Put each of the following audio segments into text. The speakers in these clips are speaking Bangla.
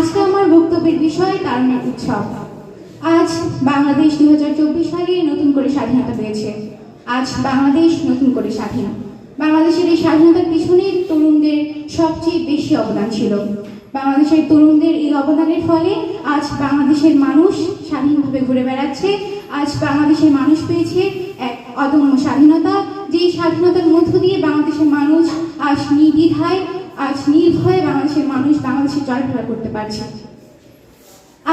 আজকে আমার বক্তব্যের বিষয় তারুণ্যের উৎসব। আজ বাংলাদেশ দু হাজার চব্বিশ সালে নতুন করে স্বাধীনতা পেয়েছে। আজ বাংলাদেশ নতুন করে স্বাধীন। বাংলাদেশের এই স্বাধীনতার পিছনে তরুণদের সবচেয়ে বেশি অবদান ছিল। বাংলাদেশের তরুণদের এই অবদানের ফলে আজ বাংলাদেশের মানুষ স্বাধীনভাবে ঘুরে বেড়াচ্ছে। আজ বাংলাদেশের মানুষ পেয়েছে এক অদম্য স্বাধীনতা। যেই স্বাধীনতার মধ্য দিয়ে বাংলাদেশের মানুষ আজ নির্দ্বিধায়, আজ নির্ভয়ে বাংলাদেশের মানুষ বাংলাদেশে চলাফেরা করতে পারছে।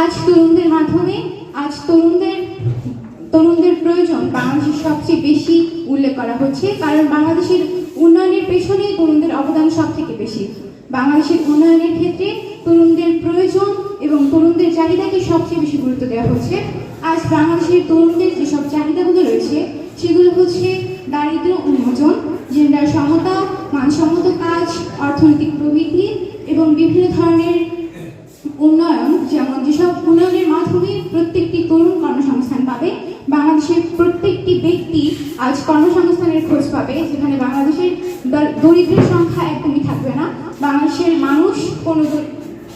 আজ তরুণদের মাধ্যমে, আজ তরুণদের তরুণদের প্রয়োজন বাংলাদেশের সবচেয়ে বেশি উল্লেখ করা হচ্ছে, কারণ বাংলাদেশের উন্নয়নের পেছনে তরুণদের অবদান সব থেকে বেশি। বাংলাদেশের উন্নয়নের ক্ষেত্রে তরুণদের প্রয়োজন এবং তরুণদের চাহিদাকে সবচেয়ে বেশি গুরুত্ব দেওয়া হচ্ছে। আজ বাংলাদেশের তরুণদের যেসব চাহিদাগুলো রয়েছে, সেগুলো হচ্ছে দারিদ্র উন্মোচন জেন্ডার সমতা এবং বিভিন্ন ধরনের উন্নয়ন, যেমন যেসব উন্নয়নের মাধ্যমে প্রত্যেকটি তরুণ কর্মসংস্থান পাবে, বাংলাদেশের প্রত্যেকটি ব্যক্তি আজ কর্মসংস্থানের খোঁজ পাবে, যেখানে বাংলাদেশের দরিদ্রের সংখ্যা একদমই থাকবে না, বাংলাদেশের মানুষ কোনো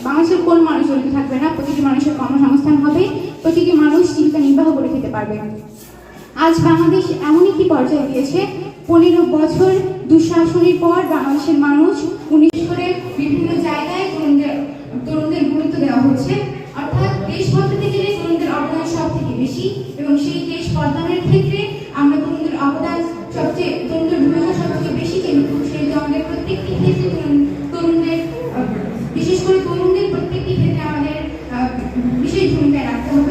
বাংলাদেশের কোন মানুষ দরিদ্র থাকবে না, প্রতিটি মানুষের কর্মসংস্থান হবে, প্রতিটি মানুষ জীবিকা নির্বাহ করে খেতে পারবে। আজ বাংলাদেশ এমন একটি পর্যায়ে গিয়েছে, পনেরো বছর দুঃশাসনের পর বাংলাদেশের মানুষ উনিশ করে বিভিন্ন জায়গায় তরুণদের তরুণদের গুরুত্ব দেওয়া হচ্ছে, অর্থাৎ দেশ বদলাতে গেলে তরুণদের অবদান সব থেকে বেশি এবং সেই দেশ বদলানোর ক্ষেত্রে আমরা তরুণদের অবদান সবচেয়ে, তরুণদের ভূমিকা সবচেয়ে বেশি কিন্তু সেই আমাদের প্রত্যেকটি ক্ষেত্রে তরুণ- তরুণদের বিশেষ করে তরুণদের প্রত্যেকটি ক্ষেত্রে আমাদের বিশেষ ভূমিকা রাখতে হবে।